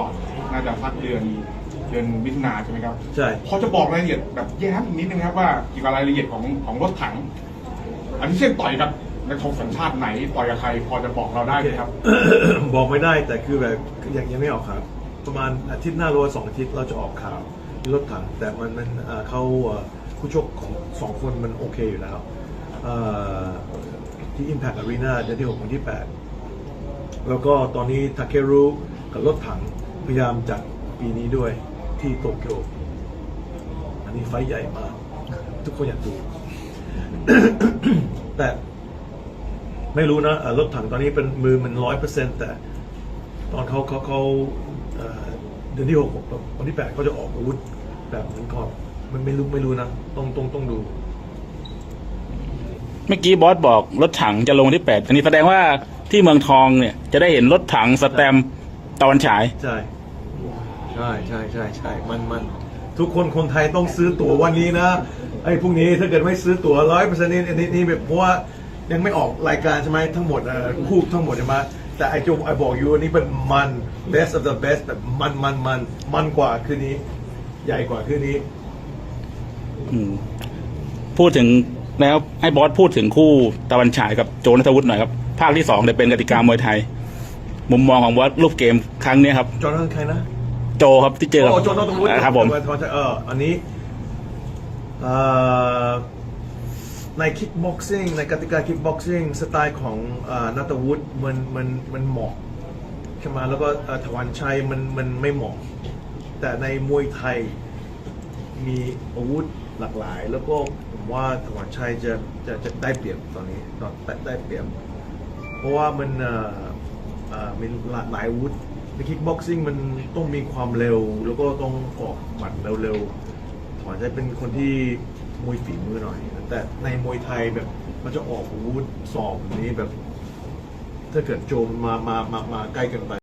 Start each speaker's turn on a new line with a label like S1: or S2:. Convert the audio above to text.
S1: ต่อยน่าจะพักเดือนเดือนมิถุนาใช่ไหมครับ
S2: ใช่
S1: พอจะบอกรายละเอียดแบบแย้มอีกนิดนึงครับว่าเกี่ยวกับรายละเอียดของของรถถัง อันนี้เช่นต่อยกับนักชกสัญชาติไหนต่อยกับใครพอจะบอกเราได้ไหมครับ
S2: บอกไม่ได้แต่คือแบบยังยังไม่ออกข่าวประมาณอาทิตย์หน้าหรือว่าสองอาทิตย์เราจะออกข่าวที่รถถัง แต่มันมันเอ่อเขาเอ่อผู้ชกของสองคนมันโอเคอยู่แล้วเอ่อที่ Impact Arena เดือนที่6วันที่ 8 แล้วก็ตอนนี้ทาเครุกับรถถัง พยายามจัดปีนี้ด้วยที่โตเกียวอันนี้ไฟท์ใหญ่มาก ทุกคนอยากดู แต่ไม่รู้นะเอ่อรถถังตอนนี้เป็นมือมันร้อยเปอร์เซ็นต์แต่ตอนเขาเขาเขาเอ่อเดือนที่หกวันที่แปดเขาจะออกอาวุธแบบเหมือนก่อนมันไม่รู้ไม่รู้นะต้องต้องต้องดู
S3: เมื่อกี้บอสบอกรถถังจะลงที่แปดอันนี้แสดงว่าที่เมืองทองเนี่ยจะได้เห็นรถถังสแตมป์ตะวันฉาย
S2: ใช่ ใช่ใช่ใช่ใช่มันมันทุกคนคนไทยต้องซื้อตั๋ววันนี้นะไอ้พรุ่งนี้ถ้าเกิดไม่ซื้อตั๋วร้อยเปอร์เซ็นต์นี่อันนี้นี่แบบเพราะว่ายังไม่ออกรายการใช่ไหมทั้งหมดเอ่อคู่ทั้งหมดใช่ไหมแต่ไอ้จงไอ้บอกอยู่อันนี้เป็นมัน best of the best แบบมันมันมันมันกว่าคืนนี้ ใหญ่กว่าคืนนี้
S3: อืมพูดถึงแล้วให้บอสพูดถึงคู่ตะวันฉายกับโจนัทวุฒิหน่อยครับ ภาคที่สองเนี่ยเป็นกติกามวยไทย มุมมองของบอสรูปเกมครั้งเนี้ยครับ
S2: จอห์นสันใครนะ
S3: โจครับที่เจอกับ
S2: โอ้โจนอตวุฒิ
S3: ครับผม
S2: เอออันนี้เอ่อในคิกบ็อกซิ่งในกติกาคิกบ็อกซิ่งสไตล์ของนัตวุฒิมันมันมันเหมาะใช่ไหมแล้วก็ถวันชัยมันมันไม่เหมาะ แต่ในมวยไทยมีอาวุธหลากหลาย แล้วก็ผมว่าถวันชัยจะจะจะได้เปรียบตอนนี้ตอนได้เปรียบ เพราะว่ามันเอ่อมีหลากหลายอาวุธ ในคิกบ็อกซิ่งมันต้องมีความเร็ว แล้วก็ต้องออกหมัดเร็วๆถอนจะเป็นคนที่มวยฝีมือหน่อย แต่ในมวยไทยแบบมันจะออกอาวุธสอบแบบนี้แบบ ถ้าเกิดโจมมามามามาใกล้กันไป